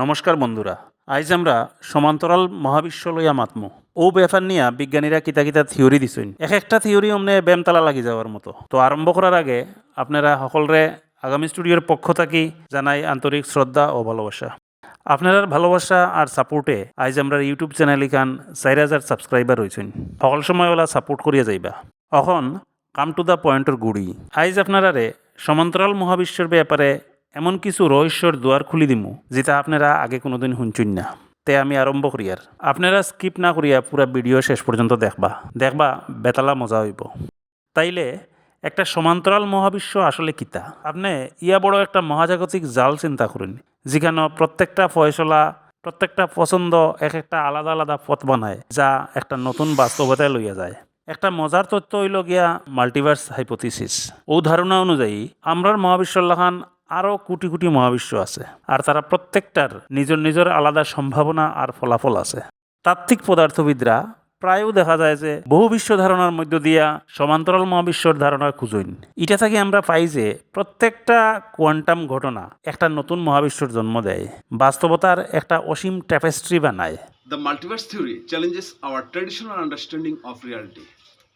নমস্কার বন্ধুরা, আজ আমরা সমান্তরাল মহাবিশ্ব লইয়া মাতমু। ও ব্যাপার নিয়া বিজ্ঞানীরা কিতা কিতা থিওরি দিছেন। এক একটা থিওরি অমনে বেমতালা লাগি যাওয়ার মতো। তো আরম্ভ করার আগে আপনারা সকলরে আগামী স্টুডিওর পক্ষ থাকি জানাই আন্তরিক শ্রদ্ধা ও ভালোবাসা। আপনার ভালোবাসা আর সাপোর্টে আজ আমরা ইউটিউব চ্যানেল ইখান চার হাজার সাবস্ক্রাইবার হয়েছেন সকল সময় ওলা সাপোর্ট করিয়া যাইবা। অখন কাম টু দ্য পয়েন্টর গুড়ি। আইজ আপনারারে সমান্তরাল মহাবিশ্বের ব্যাপারে এমন কিছু রহস্যর দুয়ার খুলি দিমু, যেটা আপনারা আগে কোনোদিন শুনছুন না। তে আমি আরম্ভ করি আর। আপনারা স্কিপ না করিয়া পুরা ভিডিও শেষ পর্যন্ত দেখবা। দেখবা, বেতালা মজা হইব। তাইলে, একটা সমান্তরাল মহাবিশ্ব আসলে কিতা? আপনি ইয়া বড় একটা মহাজাগতিক জাল চিন্তা করুন, যেখানে প্রত্যেকটা ফয়সলা, প্রত্যেকটা পছন্দ এক একটা আলাদা আলাদা পথ বানায়, যা একটা নতুন বাস্তবতায় লইয়া যায়। একটা মজার তথ্য হইল গিয়া মাল্টিভার্স হাইপোথিসিস ও ধারণা অনুযায়ী, আমরার মহাবিশ্বর লাখান আরও কোটি কোটি মহাবিশ্ব আছে, আর তারা প্রত্যেকটার নিজের নিজের আলাদা সম্ভাবনা আর ফলাফল আছে। তাত্ত্বিক পদার্থবিদরা প্রায়ও দেখা যায় যে বহু বিশ্ব ধারণার মধ্য দিয়া সমান্তরাল মহাবিশ্বর ধারণা খুঁজইন। এটা থেকে আমরা পাই যে প্রত্যেকটা কোয়ান্টাম ঘটনা একটা নতুন মহাবিশ্বর জন্ম দেয়, বাস্তবতার একটা অসীম ট্যাপেস্ট্রি বানায়। The multiverse theory challenges our traditional understanding of reality.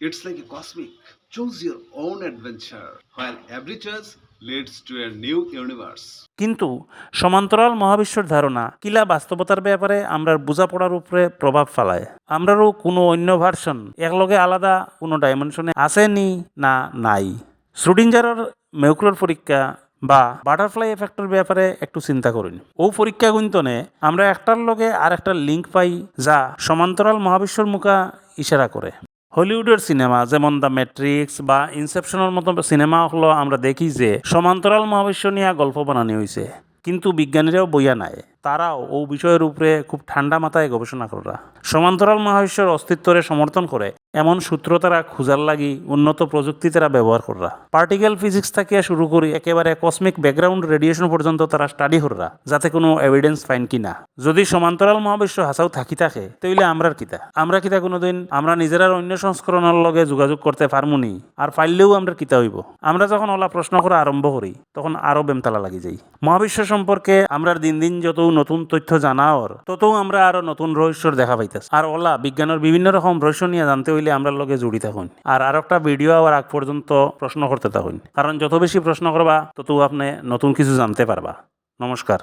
It's like a cosmic, choose your own adventure, while every choice leads to a new universe. কিন্তু সমান্তরাল মহাবিশ্বর ধারণা কিলা বাস্তবতার ব্যাপারে আমরা বোঝাপড়ার উপরে প্রভাব ফেলায়? আমরারও কোনো অন্য ভার্সন একলগে আলাদা কোনো ডাইমেনশনে আছে নি নাই? শ্রুডিঞ্জারের মেউক্লোর পরীক্ষা বা বাটারফ্লাই এফেক্টের ব্যাপারে একটু চিন্তা করুন। ও পরীক্ষা গুন্তনে আমরা একটার লগে আর একটা লিঙ্ক পাই যা সমান্তরাল মহাবিশ্বর মুখা ইশারা করে। হলিউডের সিনেমা, যেমন দ্য ম্যাট্রিক্স বা ইনসেপশনের মতো সিনেমা হলো আমরা দেখি যে, সমান্তরাল মহাবিশ্ব নিয়ে গল্প বানানো হয়েছে কিন্তু বিজ্ঞানীরাও বইয়া নাই। তারাও ও বিষয়ের উপরে খুব ঠান্ডা মাথায় গবেষণা করা সমান্তরাল মহাবিশ্বের অস্তিত্বরে সমর্থন করে এমন সূত্র তারা খুঁজার লাগি উন্নত প্রযুক্তি তারা ব্যবহার করা পার্টিকেল ফিজিক্স থেকে শুরু করি একেবারে কসমিক ব্যাকগ্রাউন্ড রেডিয়েশন পর্যন্ত তারা স্টাডি করা যাতে কোনো এভিডেন্স ফাইন কিনা। যদি সমান্তরাল মহাবিশ্ব হাসাও থাকি থাকে তাইলে আমরার কিতা? আমরা কিতা কোনোদিন? আমরা নিজেরার অন্য সংস্করণের লগে যোগাযোগ করতে পারমুনি আর পারলেও আমরা কিতা হইব? আমরা যখন ওলা প্রশ্ন করা আরম্ভ করি, তখন আরও বেমতালা লাগি যাই। মহাবিশ্ব সম্পর্কে আমরা দিন দিন যত নতুন তথ্য জানাওর। তত আমরা আরও নতুন রহস্যর দেখা পাইতেছি। আর ওলা বিজ্ঞানের বিভিন্ন রকম রহস্য নিয়ে জানতে হইলে আমরা লগে জুড়ি থাকুন। আর আর একটা ভিডিও আবার আগ পর্যন্ত প্রশ্ন করতে থাকুন। কারণ যত বেশি প্রশ্ন করবা তত আপনি নতুন কিছু জানতে পারবা। নমস্কার।